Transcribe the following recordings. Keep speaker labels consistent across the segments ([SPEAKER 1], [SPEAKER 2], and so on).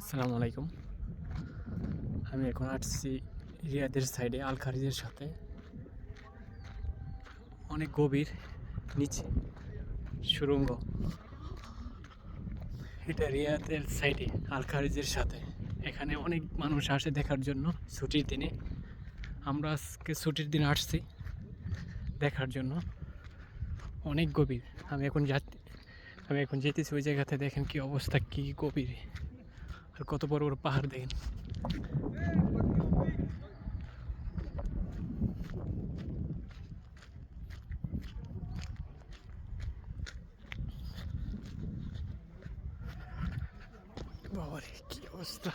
[SPEAKER 1] আসসালামু আলাইকুম। আমি এখন আসছি রিয়াদের সাইডে আল খারিজের সাথে। অনেক গভীর, নিচে, সুরঙ্গ। এটা রিয়াদের সাইডে আল খারিজের সাথে। এখানে অনেক মানুষ আসে দেখার জন্য ছুটির দিনে। আমরা আজকে ছুটির দিনে আসছি দেখার জন্য। অনেক গভীর। আমি এখন যা আমি এখন যেতেছি ওই জায়গাতে দেখেন কি অবস্থা, কি গভীর। আর কত বড় বড় পাহাড় দেখেন বাবারে কি অবস্থা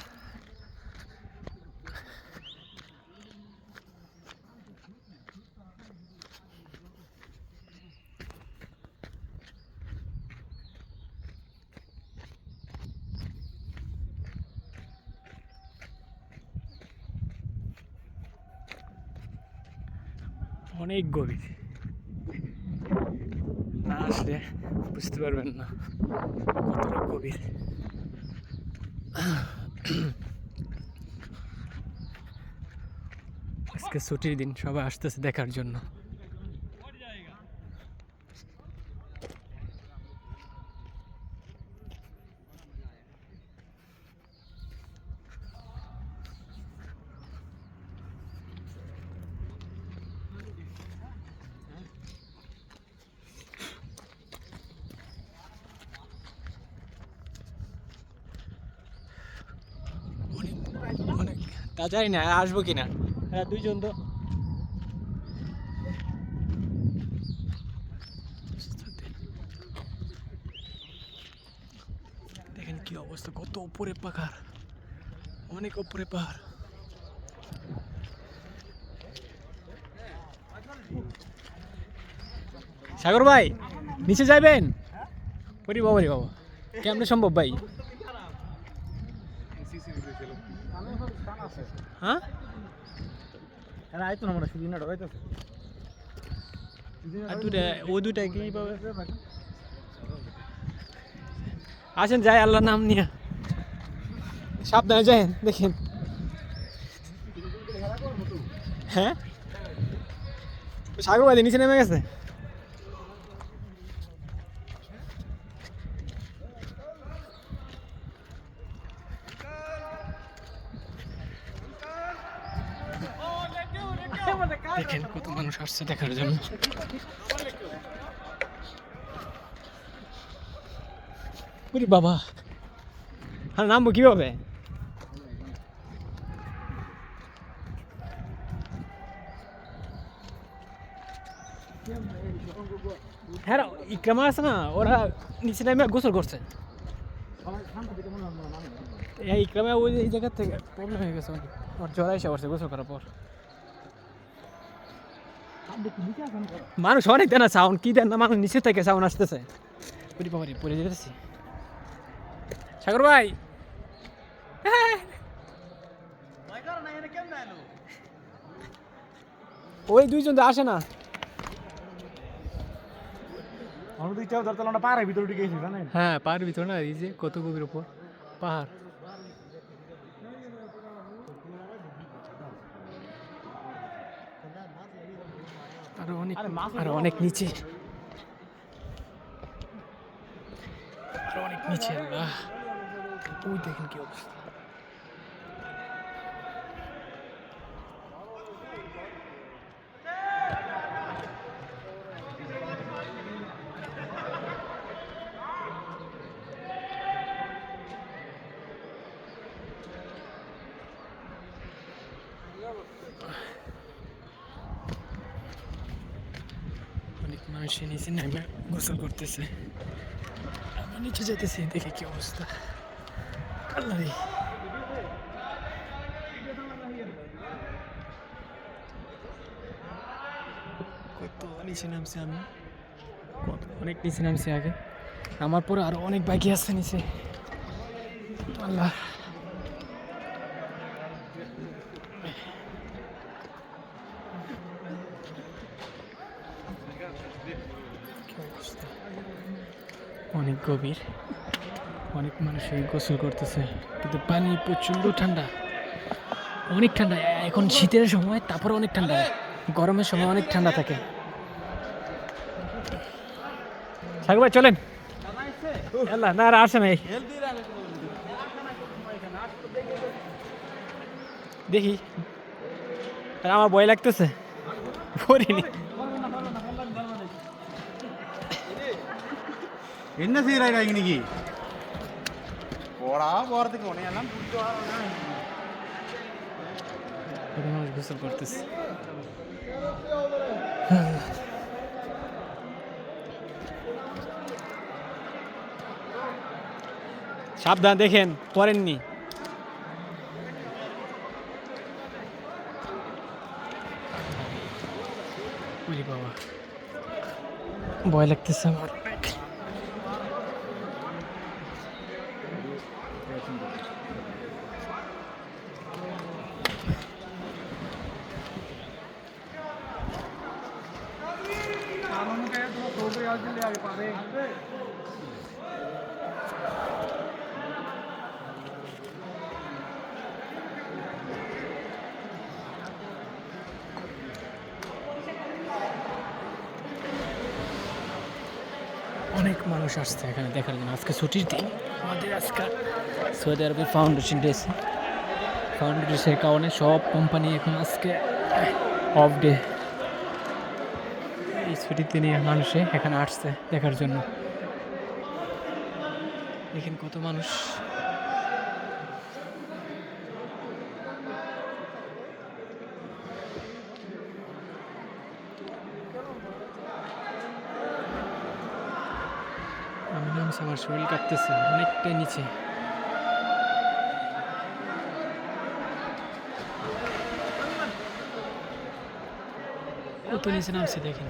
[SPEAKER 1] অনেক গভীর। না আসলে বুঝতে পারবেন না কতটা গভীর। আজকে ছুটির দিন সবাই আসতেছে দেখার জন্য। তা জানি না আসব কিনা? হ্যাঁ দুইজন তো। দেখেন কি অবস্থা, কত উপরে পাহাড়, অনেক উপরে পাহাড়। সাগর ভাই, নিচে যাবেন ওরে বাবা রে বাবা। কেমনে সম্ভব ভাই? হ্যাঁ?
[SPEAKER 2] আইতো না মনে সুদিন ঢোকাইতেছে
[SPEAKER 1] আর দুটা ও দুটা কি পাবে? আসেন যাই আল্লাহর নাম নিয়ে। সাবধানে যায়েন দেখেন। হ্যাঁ? সাগর বাদে নিচে নেমে গেছে? দেখেন কত মানুষ আসছে দেখার জন্য। ওরে বাবা। আর নামবো কীভাবে? হ্যাঁ আছে না? ওরা নিচে নামে গোসল করছে। এই ইকরামা ওই এই জায়গা থেকে প্রবলেম হয়ে গেছে ওর জ্বর এসে পড়ছে গোসল করার পর। মানুষ অনেক দেন না সাউন্ড কি দেন? না মানুষ নিচে থেকে সাউন্ড আসতেছে। ওরে বাবা পড়ে যেতেছি। সাগর ভাই! ওই দুইজন তো আসে না।
[SPEAKER 2] আমরা তো ইচ্ছা ধরতে না পাহাড়ের ভিতরে ঢুকে গেছি জানেন?
[SPEAKER 1] হ্যাঁ পাহাড় ভিতর না এই যে কত গভীর উপর? পাহাড়। আরও অনেক
[SPEAKER 2] আরে
[SPEAKER 1] অনেক নিচে। আরও অনেক নিচে আল্লাহ। ওই দেখেন কি অবস্থা। মানুষ নিচে নেমে গোসল করতেছে। আমি নিচে যেতেছি দেখে কি অবস্থা। আল্লাহ রে। কত নিচে নামছি আমি। অনেক নিচে নামছি আগে। আমার পরে আরও অনেক বাকি আছে নিচে। আল্লাহ। অবস্থা? অনেক গভীর, অনেক মানুষ গোসল করতেছে, কিন্তু পানি প্রচণ্ড ঠান্ডা। অনেক ঠান্ডা, এখন শীতের সময়, তারপরে অনেক ঠান্ডা। গরমের সময় অনেক ঠান্ডা থাকে। সাগর ভাই, চলেন। না, আর আসে নাই। দেখি আমার ভয় লাগতেছে। পড়িনি।
[SPEAKER 2] என்ன செய்யறாங்க இன்னைக்கு போடா போறதுக்கு உனையெல்லாம் கூட்டிட்டு வரணும்
[SPEAKER 1] কত মানুষ গোসল করতেছে সাবধান দেখেন পড়েননি ওরে বাবা ভয় লাগতেছে আমার অনেক অনেক মানুষ আসছে এখানে দেখার জন্য। আজকে ছুটির দিন। আমাদের আজকে সৌদি আরবের ফাউন্ডেশন ডে ফাউন্ডেশনের কারণে সব কোম্পানি এখন আজকে অফ ডে ছুটির দিনে মানুষে এখানে আসছে দেখার জন্য। দেখেন কত মানুষ। আমি আমার শরীর কাঁপতেছে, অনেকটাই নিচে। কত নিচে নামছি, দেখেন।